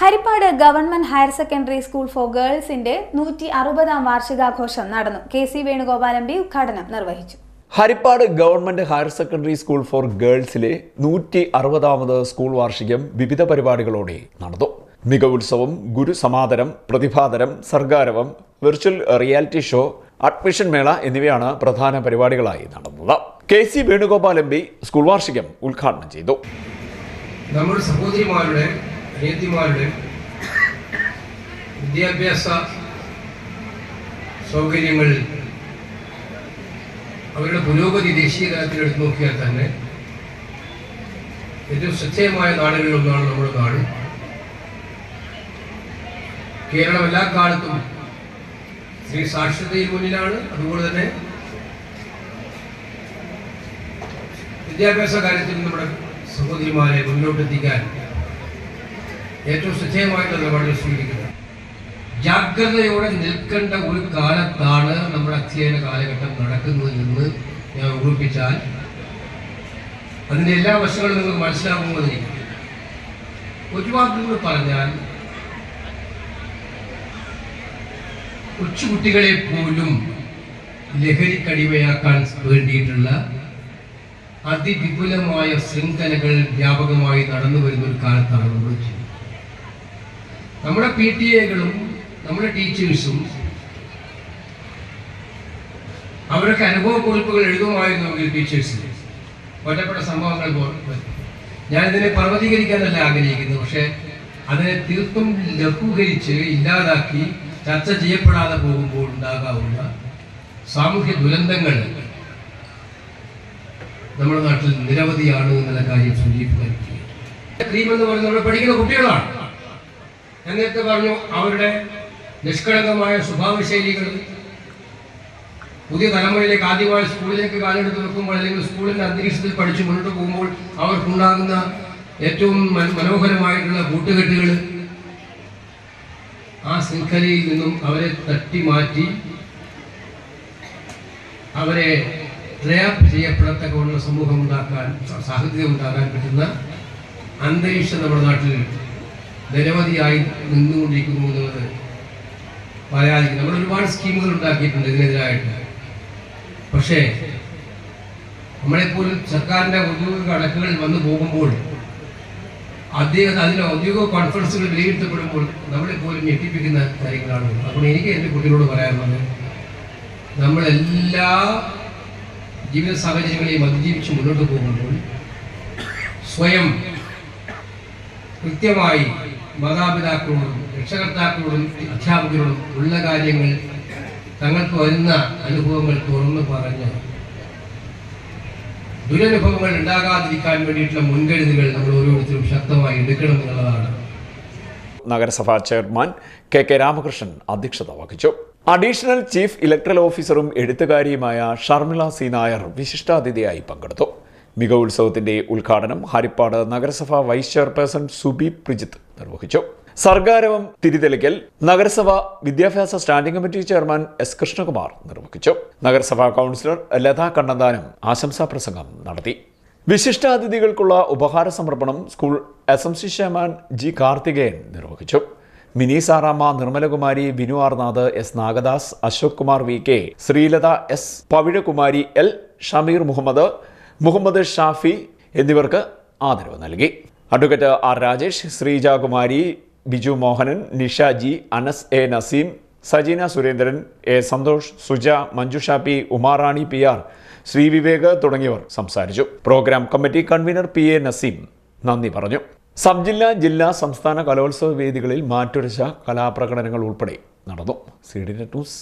Harippad government higher secondary school for ഗേൾസിന്റെ നൂറ്റി അറുപതാം വാർഷികാഘോഷം നടന്നു. K C Venugopal M P ഉദ്ഘാടനം നിർവഹിച്ചു. Harippad government higher secondary school for ഗേൾസിലെ നൂറ്റി അറുപതാമത് സ്കൂൾ വാർഷികം വിവിധ പരിപാടികളോടെ നടന്നു. മികവുത്സവം ഗുരുസമാദരം പ്രതിഭാതരം സർഗാരവം വെർച്വൽ റിയാലിറ്റി ഷോ അഡ്മിഷൻ മേള എന്നിവയാണ് പ്രധാന പരിപാടികളായി നടന്നത്. K C Venugopal M P school വാർഷികം ഉദ്ഘാടനം ചെയ്തു. നമ്മുടെ സഹോദരിമാരുടെ അനിയത്തിമാരുടെ വിദ്യാഭ്യാസ സൗകര്യങ്ങളിൽ അവരുടെ പുരോഗതി ദേശീയ തലത്തിൽ എടുത്തു നോക്കിയാൽ തന്നെ ഏറ്റവും ശ്രദ്ധേയമായ നാടുകളിലൊന്നാണ് നമ്മുടെ നാട്. കേരളം എല്ലാ കാലത്തും സ്ത്രീ സാക്ഷരതയിൽ മുന്നിലാണ്. അതുപോലെ തന്നെ വിദ്യാഭ്യാസ കാര്യത്തിൽ നമ്മുടെ സഹോദരിമാരെ മുന്നോട്ടെത്തിക്കാൻ ഏറ്റവും ശ്രദ്ധേയമായിട്ടുള്ള നിലപാടുകൾ സ്വീകരിക്കുന്നത്. ജാഗ്രതയോടെ നിൽക്കേണ്ട ഒരു കാലത്താണ് നമ്മുടെ അധ്യയന കാലഘട്ടം നടക്കുന്നത് എന്ന് ഞാൻ ഓർമ്മിപ്പിച്ചാൽ അതിന്റെ എല്ലാ വശങ്ങളും നിങ്ങൾക്ക് മനസ്സിലാകുമെന്നിരിക്കും ഒരു നിങ്ങൾ പറഞ്ഞാൽ കൊച്ചുകുട്ടികളെ പോലും ലഹരിക്കടിമയാക്കാൻ വേണ്ടിയിട്ടുള്ള അതിവിപുലമായ ശൃംഖലകൾ വ്യാപകമായി നടന്നു വരുന്ന ഒരു കാലത്താണ് നമ്മൾ ചെയ്യുന്നത് നമ്മുടെ പി ടി എകളും നമ്മുടെ ടീച്ചേഴ്സും അവരൊക്കെ അനുഭവക്കുറിപ്പുകൾ എഴുതുമായിരുന്നെങ്കിൽ ടീച്ചേഴ്സിന് ഒറ്റപ്പെട്ട സംഭവങ്ങൾ ഞാനിതിനെ പർവതീകരിക്കാനല്ല ആഗ്രഹിക്കുന്നത് പക്ഷേ അതിനെ തീർത്തും ലഘൂകരിച്ച് ഇല്ലാതാക്കി ചർച്ച ചെയ്യപ്പെടാതെ പോകുമ്പോൾ ഉണ്ടാകാവുന്ന സാമൂഹ്യ ദുരന്തങ്ങൾ നമ്മുടെ നാട്ടിൽ നിരവധിയാണ് എന്നുള്ള കാര്യം സൂചിപ്പിക്കാൻ ക്രീം എന്ന് പറയുന്നത് നമ്മൾ പഠിക്കുന്ന കുട്ടികളാണ്. നേരത്തെ പറഞ്ഞു അവരുടെ നിഷ്കളങ്കമായ സ്വഭാവ ശൈലികൾ പുതിയ തലമുറയിലേക്ക് ആദ്യമായി സ്കൂളിലേക്ക് കാലെടുത്ത് വെക്കുമ്പോൾ അല്ലെങ്കിൽ സ്കൂളിന്റെ അന്തരീക്ഷത്തിൽ പഠിച്ചു മുന്നോട്ട് പോകുമ്പോൾ അവർക്കുണ്ടാകുന്ന ഏറ്റവും മന- മനോഹരമായിട്ടുള്ള കൂട്ടുകെട്ടുകൾ ആ ശൃംഖലയിൽ നിന്നും അവരെ തട്ടി മാറ്റി അവരെ ട്രാപ്പ് ചെയ്യപ്പെടത്തക്കൊണ്ട് സമൂഹം ഉണ്ടാക്കാൻ സാഹചര്യം ഉണ്ടാക്കാൻ പറ്റുന്ന അന്തരീക്ഷം നമ്മുടെ നാട്ടിൽ നിരവധിയായി നിന്നുകൊണ്ടിരിക്കുന്നു എന്നുള്ളത് പറയാതിരിക്കും നമ്മൾ ഒരുപാട് സ്കീമുകൾ ഉണ്ടാക്കിയിട്ടുണ്ട് ഇതിനെതിരായിട്ട്. പക്ഷേ നമ്മളെപ്പോലും സർക്കാരിന്റെ ഔദ്യോഗിക കണക്കുകൾ വന്നു പോകുമ്പോൾ അദ്ദേഹം അതിലെ ഔദ്യോഗിക കോൺഫറൻസുകൾ വിലയിരുത്തപ്പെടുമ്പോൾ നമ്മളെപ്പോലും ഞെട്ടിപ്പിക്കുന്ന കാര്യങ്ങളാണ്. അപ്പോൾ എനിക്ക് എന്റെ കുട്ടികളോട് പറയാനുള്ളത് നമ്മളെല്ലാ ജീവിത സാഹചര്യങ്ങളെയും അതിജീവിച്ച് മുന്നോട്ട് പോകുമ്പോൾ സ്വയം കൃത്യമായി മാതാപിതാക്കളോടും രക്ഷകർത്താക്കളോടും അധ്യാപകരോടും ഉള്ള കാര്യങ്ങൾ തങ്ങൾക്ക് വരുന്ന അനുഭവങ്ങൾ തുറന്നു പറഞ്ഞ് ദുരനുഭവങ്ങൾ ഉണ്ടാകാതിരിക്കാൻ വേണ്ടിയിട്ടുള്ള മുൻകരുതലുകൾ നമ്മൾ ഓരോരുത്തരും ശക്തമായി എടുക്കണം എന്നുള്ളതാണ്. നഗരസഭാ ചെയർമാൻ കെ കെ രാമകൃഷ്ണൻ അധ്യക്ഷത വഹിച്ചു. അഡീഷണൽ ചീഫ് ഇലക്ട്രൽ ഓഫീസറും എഴുത്തുകാരിയുമായ ഷർമിള സി നായർ വിശിഷ്ടാതിഥിയായി പങ്കെടുത്തു. മികവുത്സവത്തിന്റെ ഉദ്ഘാടനം ഹരിപ്പാട് നഗരസഭാ വൈസ് ചെയർപേഴ്സൺ സുബി പ്രിജിത്ത് നിർവഹിച്ചു. സർഗാരവം തിരിതെളിക്കൽ നഗരസഭ വിദ്യാഭ്യാസ standing committee chairman S Krishnakumar നിർവഹിച്ചു. നഗരസഭാ കൗൺസിലർ ലതാ കണ്ണന്താനം ആശംസാ പ്രസംഗം നടത്തി. വിശിഷ്ടാതിഥികൾക്കുള്ള ഉപഹാര സമർപ്പണം school S M C chairman G Karthikeyan നിർവഹിച്ചു. Mini Saramma Nirmalakumari Vinu Arnath S Nagadas Ashok Kumar V K Sreelatha S Pavizhakumari L Shameer Muhammad Muhammad Shafi എന്നിവർക്ക് ആദരവ് നൽകി. Advocate R Rajesh Sreejakumari Biju Mohanan Nisha G Anas A Naseem Sajeena Surendran A Santhosh Suja Manjusha P Umarani P R Sree Vivek തുടങ്ങിയവർ സംസാരിച്ചു. Programme committee convener P A Naseem നന്ദി പറഞ്ഞു. Sub ജില്ലാ ജില്ലാ സംസ്ഥാന കലോത്സവ വേദികളിൽ മാറ്റുരച്ച കലാപ്രകടനങ്ങൾ ഉൾപ്പെടെ നടന്നു. C D news.